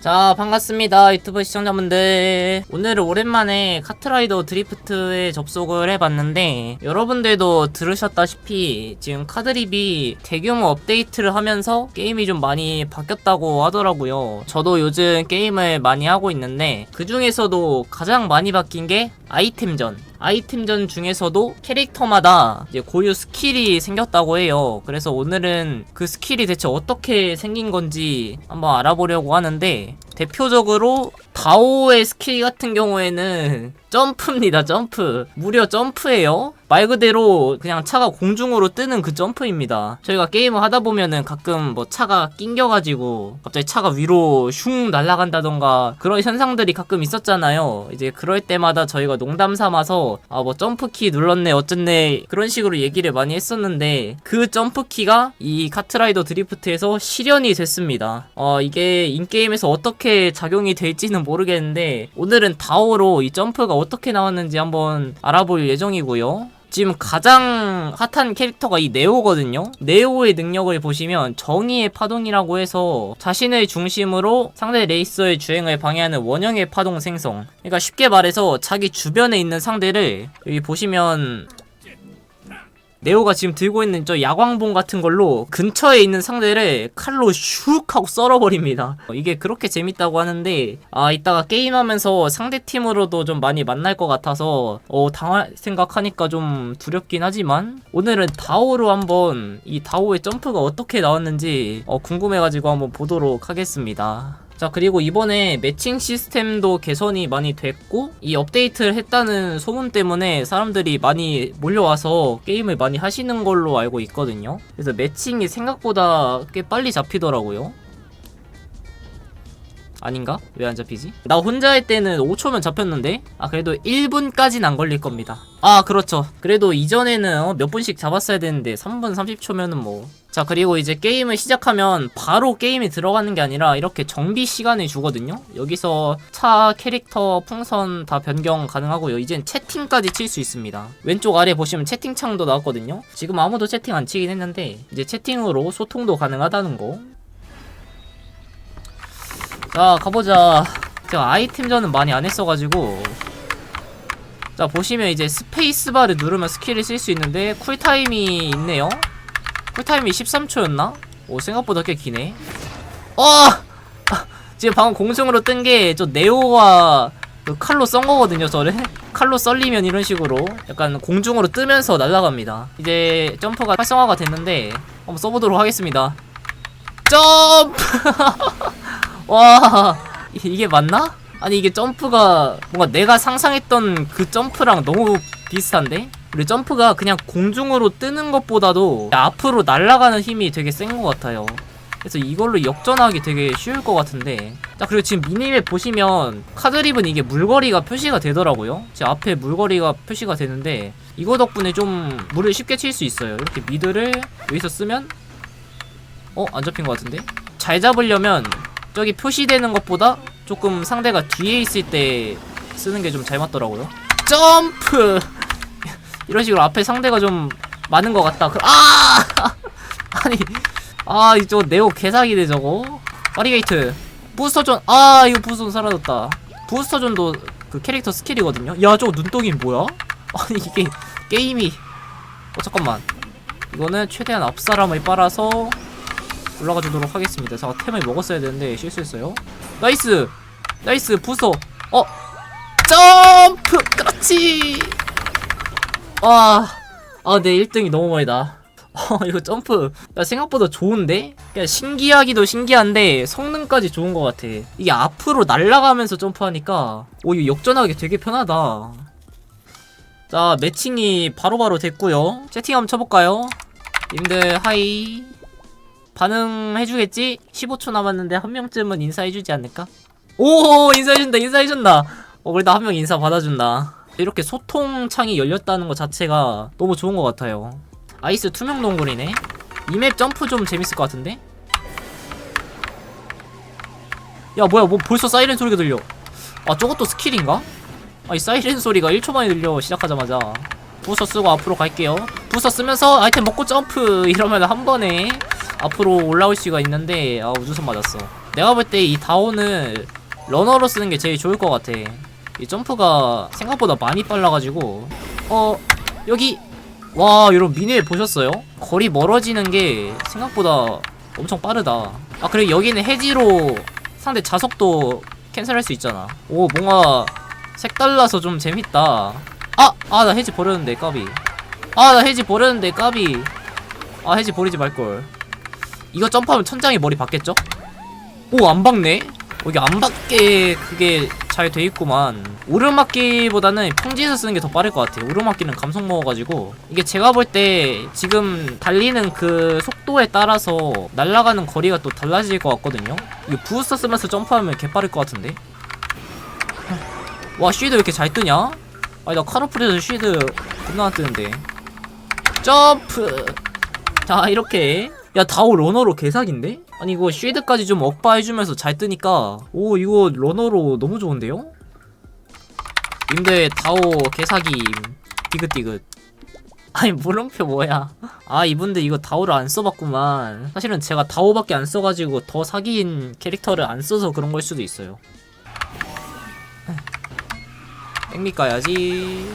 자 반갑습니다 유튜브 시청자분들. 오늘은 오랜만에 카트라이더 드리프트에 접속을 해봤는데 여러분들도 들으셨다시피 지금 카드립이 대규모 업데이트를 하면서 게임이 좀 많이 바뀌었다고 하더라고요. 저도 요즘 게임을 많이 하고 있는데 그 중에서도 가장 많이 바뀐 게 아이템전 아이템전 중에서도 캐릭터마다 이제 고유 스킬이 생겼다고 해요. 그래서 오늘은 그 스킬이 대체 어떻게 생긴 건지 한번 알아보려고 하는데 대표적으로 다오의 스킬 같은 경우에는 점프입니다. 점프. 무려 점프예요. 말 그대로 그냥 차가 공중으로 뜨는 그 점프입니다. 저희가 게임을 하다 보면은 가끔 뭐 차가 낑겨가지고 갑자기 차가 위로 슝 날아간다던가 그런 현상들이 가끔 있었잖아요. 이제 그럴 때마다 저희가 농담 삼아서 아 뭐 점프키 눌렀네 어쨌네 그런 식으로 얘기를 많이 했었는데 그 점프키가 이 카트라이더 드리프트에서 실현이 됐습니다. 어 이게 인게임에서 어떻게 작용이 될지는 모르겠는데 오늘은 다오로 이 점프가 어떻게 나왔는지 한번 알아볼 예정이고요. 지금 가장 핫한 캐릭터가 이 네오거든요. 네오의 능력을 보시면 정의의 파동이라고 해서 자신을 중심으로 상대 레이서의 주행을 방해하는 원형의 파동 생성. 그러니까 쉽게 말해서 자기 주변에 있는 상대를 여기 보시면 네오가 지금 들고 있는 저 야광봉 같은 걸로 근처에 있는 상대를 칼로 슉 하고 썰어버립니다. 어, 이게 그렇게 재밌다고 하는데 아 이따가 게임하면서 상대 팀으로도 좀 많이 만날 것 같아서 어 당할 생각하니까 좀 두렵긴 하지만 오늘은 다오로 한번 이 다오의 점프가 어떻게 나왔는지 어 궁금해가지고 한번 보도록 하겠습니다. 자 그리고 이번에 매칭 시스템도 개선이 많이 됐고 이 업데이트를 했다는 소문 때문에 사람들이 많이 몰려와서 게임을 많이 하시는 걸로 알고 있거든요 그래서 매칭이 생각보다 꽤 빨리 잡히더라고요 아닌가? 왜 안 잡히지? 나 혼자 할 때는 5초면 잡혔는데? 아, 그래도 1분까진 안 걸릴 겁니다. 아, 그렇죠. 그래도 이전에는 어, 몇 분씩 잡았어야 되는데 3분 30초면은 뭐. 자, 그리고 이제 게임을 시작하면 바로 게임에 들어가는 게 아니라 이렇게 정비 시간을 주거든요? 여기서 차, 캐릭터, 풍선 다 변경 가능하고요. 이젠 채팅까지 칠 수 있습니다. 왼쪽 아래 보시면 채팅창도 나왔거든요? 지금 아무도 채팅 안 치긴 했는데, 이제 채팅으로 소통도 가능하다는 거. 자 가보자 제가 아이템전은 많이 안 했어가지고 자 보시면 이제 스페이스바를 누르면 스킬을 쓸 수 있는데 쿨타임이 있네요 쿨타임이 13초였나? 오 생각보다 꽤 기네 어! 아, 지금 방금 공중으로 뜬 게 저 네오와 그 칼로 썬 거거든요 저를 칼로 썰리면 이런 식으로 약간 공중으로 뜨면서 날아갑니다 이제 점프가 활성화가 됐는데 한번 써보도록 하겠습니다 점프 와 이- 이게 맞나? 아니 이게 점프가 뭔가 내가 상상했던 그 점프랑 너무 비슷한데? 그리고 점프가 그냥 공중으로 뜨는 것보다도 앞으로 날아가는 힘이 되게 센 것 같아요 그래서 이걸로 역전하기 되게 쉬울 것 같은데 자 그리고 지금 미니맵 보시면 카드립은 이게 물거리가 표시가 되더라고요 제 앞에 물거리가 표시가 되는데 이거 덕분에 좀 물을 쉽게 칠 수 있어요 이렇게 미드를 여기서 쓰면 어? 안 잡힌 것 같은데? 잘 잡으려면 저기 표시되는 것보다 조금 상대가 뒤에 있을 때 쓰는 게 좀 잘 맞더라고요. 점프! 이런 식으로 앞에 상대가 좀 많은 것 같다. 그, 아! 아니, 아, 이저 네오 개사기네, 저거. 파리게이트. 부스터존, 아, 이거 부스터존 사라졌다. 부스터존도 그 캐릭터 스킬이거든요. 야, 저거 눈덩이 뭐야? 아니, 이게 게임이. 어, 잠깐만. 이거는 최대한 앞사람을 빨아서 올라가 주도록 하겠습니다. 제가 템을 먹었어야 되는데 실수했어요. 나이스! 나이스! 부서! 어! 점프! 그렇지! 와, 아, 내 1등이 너무 멀다. 어, 이거 점프. 야, 생각보다 좋은데? 그냥 신기하기도 신기한데, 성능까지 좋은 것 같아. 이게 앞으로 날아가면서 점프하니까, 오, 이거 역전하기 되게 편하다. 자, 매칭이 바로 바로 됐고요 채팅 한번 쳐볼까요? 님들, 하이. 반응해주겠지? 15초 남았는데 한 명쯤은 인사해주지 않을까? 오 인사해준다 인사해준다 어 그래도 한 명 인사 받아준다 이렇게 소통 창이 열렸다는 것 자체가 너무 좋은 것 같아요 아이스 투명 동굴이네 이 맵 점프 좀 재밌을 것 같은데? 야 뭐야 뭐 벌써 사이렌 소리가 들려 아 저것도 스킬인가? 아 이 사이렌 소리가 1초 만에 들려 시작하자마자 부서 쓰고 앞으로 갈게요 부서 쓰면서 아이템 먹고 점프 이러면 한 번에 앞으로 올라올 수가 있는데 아 우주선 맞았어 내가 볼 때 이 다오는 러너로 쓰는 게 제일 좋을 것 같아. 이 점프가 생각보다 많이 빨라가지고 어 여기 와 여러분 미니에 보셨어요? 거리 멀어지는 게 생각보다 엄청 빠르다. 아 그리고 여기는 해지로 상대 자석도 캔슬할 수 있잖아. 오 뭔가 색달라서 좀 재밌다. 아! 아 나 해지 버렸는데 까비. 아 나 해지 버렸는데 까비. 아 해지 버리지 말걸. 이거 점프하면 천장에 머리 박겠죠? 오 안 박네? 어, 이게 안 박게 그게 잘 돼 있구만. 오르막기보다는 평지에서 쓰는 게 더 빠를 것 같아요. 오르막기는 감속 먹어가지고 이게 제가 볼 때 지금 달리는 그 속도에 따라서 날아가는 거리가 또 달라질 것 같거든요. 이거 부스터 쓰면서 점프하면 개 빠를 것 같은데. 와 쉴드 왜 이렇게 잘 뜨냐? 아니 나 카로플에서 쉴드 겁나 안 뜨는데. 점프. 자 이렇게 야 다오 러너로 개사기인데? 아니 이거 쉴드까지 좀 억바해주면서 잘 뜨니까. 오 이거 러너로 너무 좋은데요? 님들 다오 개사기 디귿디귿. 아니 물음표 뭐야? 아 이분들 이거 다오를 안 써봤구만. 사실은 제가 다오밖에 안 써가지고 더 사기인 캐릭터를 안 써서 그런 걸 수도 있어요. 땡미 까야지.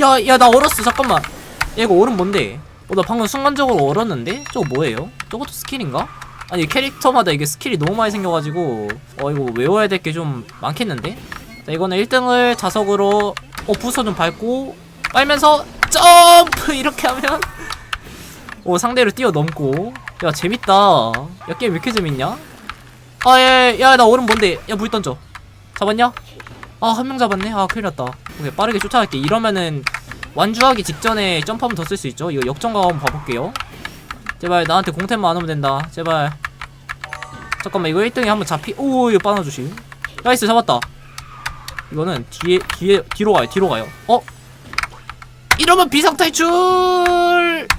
야 야 나 얼었어. 잠깐만. 야 이거 얼음 뭔데? 어 나 방금 순간적으로 얼었는데? 저거 뭐예요? 저것도 스킬인가? 아니 캐릭터마다 이게 스킬이 너무 많이 생겨가지고 어 이거 외워야 될 게 좀 많겠는데? 자 이거는 1등을 자석으로 어 부서 좀 밟고 빨면서 점프! 이렇게 하면 오 상대를 뛰어넘고. 야 재밌다. 야 게임 왜 이렇게 재밌냐? 아야야나 얼음 뭔데? 야 물 던져. 잡았냐? 아 한 명 잡았네. 아 큰일 났다. 오케이 빠르게 쫓아갈게. 이러면은 완주하기 직전에 점프 한번 더쓸 수 있죠? 이거 역전각 한번 봐볼게요 제발 나한테 공템만 안 오면 된다. 제발. 잠깐만 이거 1등에 한번 잡히 오 이거 빠나주시 나이스 잡았다. 이거는 뒤에 뒤에 뒤로 가요 뒤로 가요. 어? 이러면 비상탈출!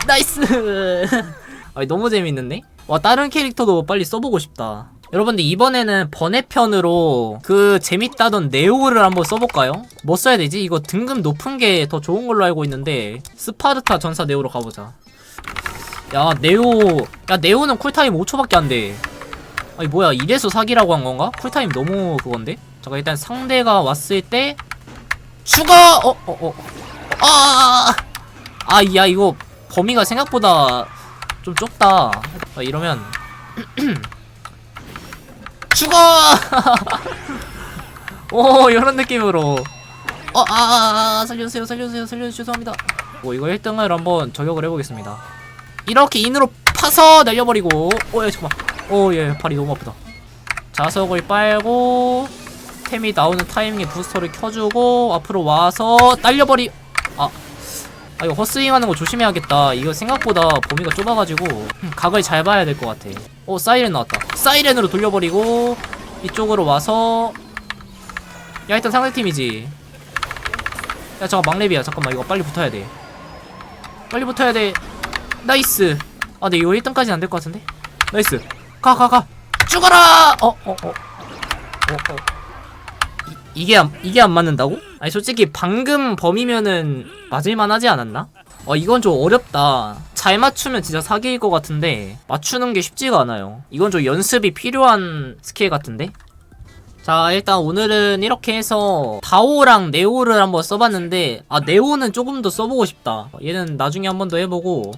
나이스! 아니 너무 재밌는데? 와 다른 캐릭터도 빨리 써보고 싶다. 여러분들 이번에는 번외편으로 그 재밌다던 네오를 한번 써볼까요? 뭐 써야 되지? 이거 등급 높은 게 더 좋은 걸로 알고 있는데 스파르타 전사 네오로 가보자 야 네오 야 네오는 쿨타임 5초밖에 안돼 아니 뭐야 이래서 사기라고 한 건가? 쿨타임 너무 그건데? 잠깐 일단 상대가 왔을 때 죽어! 어? 어? 어? 아! 아, 야 이거 범위가 생각보다 좀 좁다 아, 이러면 죽어! 오 이런 느낌으로 어, 아, 아, 아, 살려주세요, 살려주세요, 살려주세요, 죄송합니다. 오, 이거 1등을 한번 저격을 해보겠습니다. 이렇게 인으로 파서 날려버리고, 오, 야, 잠깐만. 오, 예, 발이 너무 아프다. 자석을 빨고, 템이 나오는 타이밍에 부스터를 켜주고, 앞으로 와서 날려버리, 아, 아, 이거 헛스윙 하는 거 조심해야겠다. 이거 생각보다 범위가 좁아가지고, 음, 각을 잘 봐야 될 것 같아. 오, 사이렌 나왔다. 사이렌으로 돌려버리고, 이쪽으로 와서, 야, 일단 상대팀이지. 야 잠깐 막내비야 잠깐만 이거 빨리 붙어야 돼 빨리 붙어야 돼 나이스. 아 근데 이거 1등까지는 안 될 것 같은데? 나이스. 가 가가. 죽어라! 어 어 어 어, 어. 어, 어. 이, 이게 안, 이게 안 맞는다고? 아니 솔직히 방금 범이면은 맞을만 하지 않았나? 어 이건 좀 어렵다. 잘 맞추면 진짜 사기일 것 같은데 맞추는 게 쉽지가 않아요. 이건 좀 연습이 필요한 스킬 같은데? 자 일단 오늘은 이렇게 해서 다오랑 네오를 한번 써봤는데 아 네오는 조금 더 써보고 싶다. 얘는 나중에 한번 더 해보고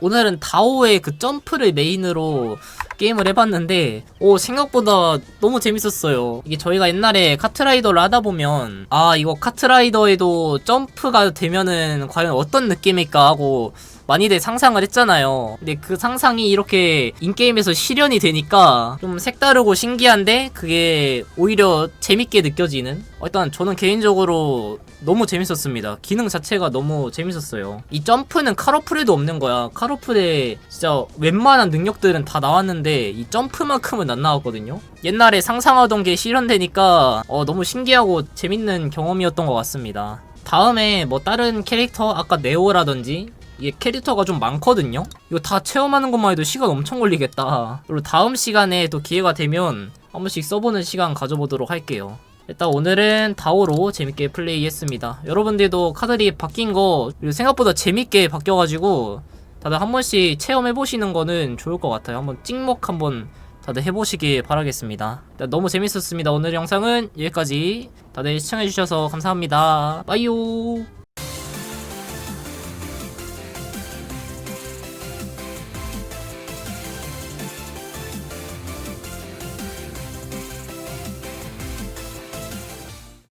오늘은 다오의 그 점프를 메인으로 게임을 해봤는데 오 생각보다 너무 재밌었어요 이게 저희가 옛날에 카트라이더를 하다보면 아 이거 카트라이더에도 점프가 되면은 과연 어떤 느낌일까 하고 많이들 상상을 했잖아요. 근데 그 상상이 이렇게 인게임에서 실현이 되니까 좀 색다르고 신기한데 그게 오히려 재밌게 느껴지는? 일단 저는 개인적으로 너무 재밌었습니다. 기능 자체가 너무 재밌었어요. 이 점프는 카로플에도 없는 거야. 카로플에 진짜 웬만한 능력들은 다 나왔는데 이 점프만큼은 안 나왔거든요. 옛날에 상상하던 게 실현되니까 어, 너무 신기하고 재밌는 경험이었던 것 같습니다. 다음에 뭐 다른 캐릭터 아까 네오라든지 이게 캐릭터가 좀 많거든요? 이거 다 체험하는 것만 해도 시간 엄청 걸리겠다. 그리고 다음 시간에 또 기회가 되면 한 번씩 써보는 시간 가져보도록 할게요. 일단 오늘은 다오로 재밌게 플레이했습니다. 여러분들도 카드리 바뀐 거 생각보다 재밌게 바뀌어가지고 다들 한 번씩 체험해보시는 거는 좋을 것 같아요. 한번 찍먹 한번 다들 해보시길 바라겠습니다. 일단 너무 재밌었습니다. 오늘 영상은 여기까지. 다들 시청해주셔서 감사합니다. 빠이요.